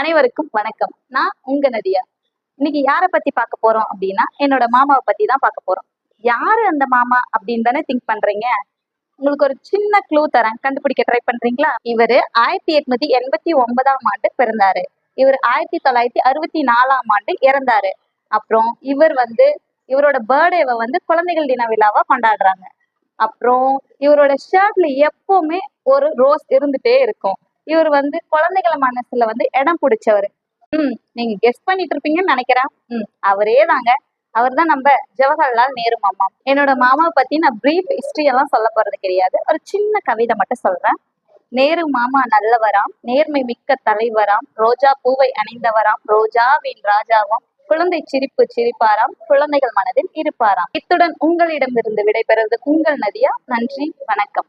அனைவருக்கும் வணக்கம். நான் உங்க நதியா. இன்னைக்கு யாரை பத்தி பார்க்க போறோம் அப்படின்னா என்னோட மாமாவை பத்தி தான் பார்க்க போறோம். யாரு அந்த மாமா அப்படின்னு தானே திங்க் பண்றீங்க? உங்களுக்கு ஒரு சின்ன க்ளூ தரேன். கண்டுபிடிக்க ட்ரை பண்றீங்களா? இவரு ஆயிரத்தி எட்நூத்தி எண்பத்தி ஒன்பதாம் ஆண்டு பிறந்தாரு. இவர் ஆயிரத்தி தொள்ளாயிரத்தி அறுபத்தி நாலாம் ஆண்டு இறந்தாரு. அப்புறம் இவர் வந்து இவரோட பர்த்டேவை வந்து குழந்தைகள் தின விழாவா கொண்டாடுறாங்க. அப்புறம் இவரோட ஷர்ட்ல எப்பவுமே ஒரு ரோஸ் இருந்துட்டே இருக்கும். இவர் வந்து குழந்தைகள மனசுல வந்து இடம் பிடிச்சவர். ம் நீங்க கெஸ் பண்ணிட்டு இருப்பீங்கன்னு நினைக்கிறேன். ம் அவரே தாங்க அவர் தான் நம்ம ஜவஹர்லால் நேரு மாமா. என்னோட மாமாவை பத்தி நான் பிரீஃப் ஹிஸ்டரி எல்லாம் சொல்ல போறது கிடையாது. ஒரு சின்ன கவிதை மட்டும் சொல்றேன். நேரு மாமா நல்லவராம் நேர்மை மிக்க தலைவராம் ரோஜா பூவை அணிந்தவராம் ரோஜாவின் ராஜாவாம் குழந்தை சிரிப்பு சிரிப்பாராம் குழந்தைகள் மனதில் இருப்பாராம். இத்துடன் உங்களிடமிருந்து விடைபெறுவது உங்கள் நதியா. நன்றி வணக்கம்.